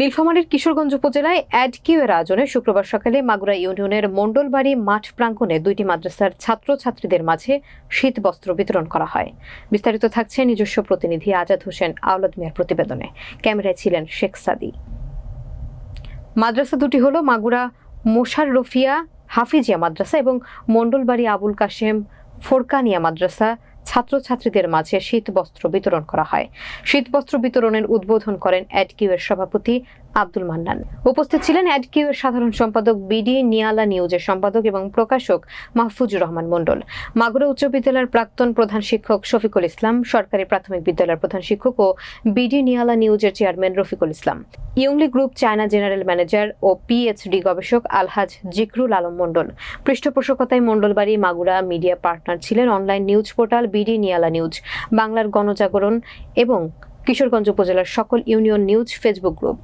নীলফামারীর কিশোরগঞ্জ উপজেলায় অ্যাডকিউয়ের আয়োজনে শুক্রবার সকালে মাগুরা ইউনিয়নের মণ্ডলবাড়ি মাঠ প্রাঙ্গণে দুইটি মাদ্রাসার ছাত্রছাত্রীদের মাঝে শীত বস্ত্র বিতরণ করা হয়। বিস্তারিত থাকছে নিজস্ব প্রতিনিধি আজাদ হোসেন আওলাদ মিয়ার প্রতিবেদনে। ক্যামেরায় ছিলেন শেখ সাদি। মাদ্রাসা দুটি হলো মাগুরা মোশার রফিয়া হাফিজিয়া মাদ্রাসা এবং মণ্ডলবাড়ি আবুল কাশেম ফোরকানিয়া মাদ্রাসা ছাত্রছাত্রীদের মাঝে শীত বস্ত্র বিতরণ করা হয়। শীত বস্ত্র বিতরণের উদ্বোধন করেন অ্যাডকিউ এর সভাপতি আব্দুল মান্নান। উপস্থিত ছিলেন অ্যাডকিউ এর সাধারণ সম্পাদক বিডি নিয়ালা নিউজের সম্পাদক এবং প্রকাশক মাহফুজুর রহমান মণ্ডল। মাগুরা উচ্চ বিদ্যালয়ের প্রাক্তন প্রধান শিক্ষক শফিকুল ইসলাম, সরকারি প্রাথমিক বিদ্যালয়ের প্রধান শিক্ষক ও বিডি নিয়ালা নিউজের chairman Rafiqul Islam. Yongli group China general manager ও পিএইচডি গবেষক আলহাজ জিকরুল আলম মণ্ডল। পৃষ্ঠপোষকতায় মণ্ডলবাড়ি মাগুরা মিডিয়া পার্টনার ছিলেন online news portal BD Niyala news, বাংলার গণজাগরণ এবং কিশোরগঞ্জ উপজেলার সকল ইউনিয়ন নিউজ ফেসবুক গ্রুপ।